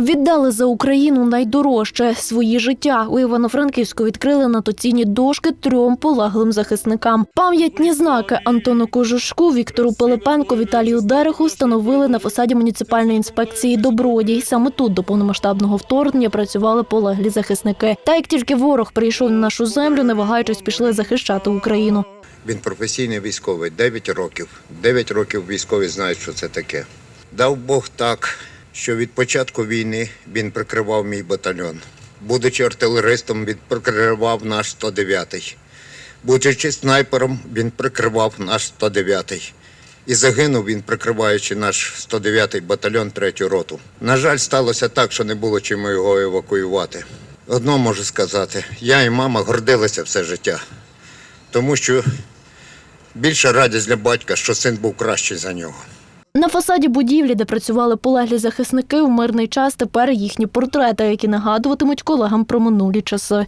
Віддали за Україну найдорожче свої життя. У Івано-Франківську відкрили нотаційні дошки трьом полеглим захисникам. Пам'ятні знаки Антону Кожушку, Віктору Пилипенко, Віталію Дереху встановили на фасаді муніципальної інспекції Добродій. Саме тут до повномасштабного вторгнення працювали полеглі захисники. Та як тільки ворог прийшов на нашу землю, не вагаючись пішли захищати Україну. Він професійний військовий, 9 років. 9 років військові знають, що це таке. Дав Бог так, що від початку війни він прикривав мій батальйон. Будучи артилеристом, він прикривав наш 109-й. Будучи снайпером, він прикривав наш 109-й. І загинув він, прикриваючи наш 109-й батальйон 3-ю роту. На жаль, сталося так, що не було чим його евакуювати. Одно можу сказати: я і мама гордилися все життя. Тому що більша радість для батька, що син був кращий за нього. На фасаді будівлі, де працювали полеглі захисники, у мирний час тепер їхні портрети, які нагадуватимуть колегам про минулі часи.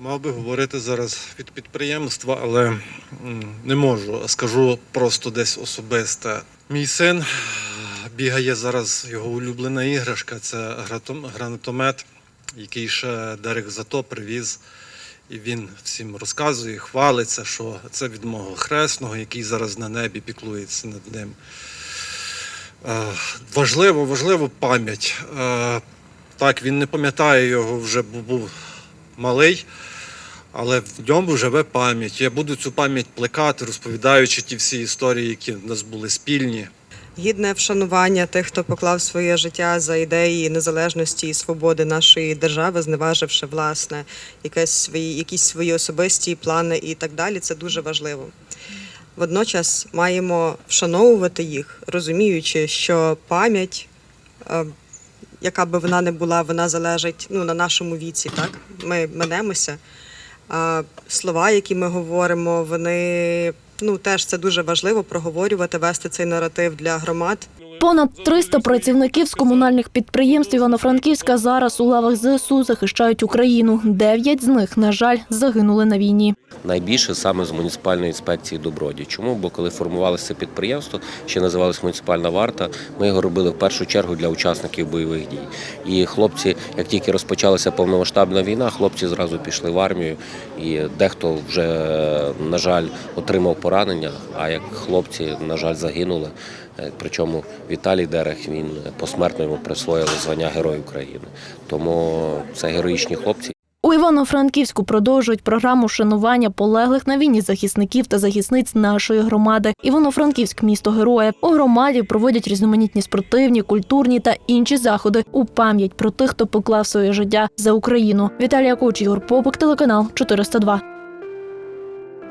Мав би говорити зараз від підприємства, але не можу. Скажу просто десь особисте. Мій син бігає зараз його улюблена іграшка це гранатомет, який ще Дерек Зато привіз. І він всім розказує, хвалиться, що це від мого хресного, який зараз на небі піклується над ним. Е, Важливо, важливо пам'ять. Е, Так, він не пам'ятає його вже, бо був малий, але в ньому живе пам'ять. Я буду цю пам'ять плекати, розповідаючи ті всі історії, які в нас були спільні. гідне вшанування тих, хто поклав своє життя за ідеї незалежності і свободи нашої держави, зневаживши власне якесь свої, якісь свої особисті плани і так далі. Це дуже важливо. Водночас маємо вшановувати їх, розуміючи, що пам'ять, е, яка би вона не була, вона залежить ну, на нашому віці. Так ми минемося. А слова, які ми говоримо, вони ну теж це дуже важливо проговорювати, вести цей наратив для громад. Понад 300 працівників з комунальних підприємств Івано-Франківська зараз у лавах ЗСУ захищають Україну. Дев'ять з них, на жаль, загинули на війні. найбільше саме з муніципальної інспекції Доброді. Чому? Бо коли формувалося підприємство, ще називалось муніципальна варта, ми його робили в першу чергу для учасників бойових дій. І хлопці, як тільки розпочалася повномасштабна війна, хлопці зразу пішли в армію, і дехто вже, на жаль, отримав поранення. А як хлопці, на жаль, загинули. Е, Причому Віталій Дерех він посмертно йому присвоїли звання Герой України. Тому це героїчні хлопці. У Івано-Франківську продовжують програму шанування полеглих на війні захисників та захисниць нашої громади. Івано-Франківськ місто героя. У громаді проводять різноманітні спортивні, культурні та інші заходи у пам'ять про тих, хто поклав своє життя за Україну. Віталія Коч, Ігор Попик, телеканал 402.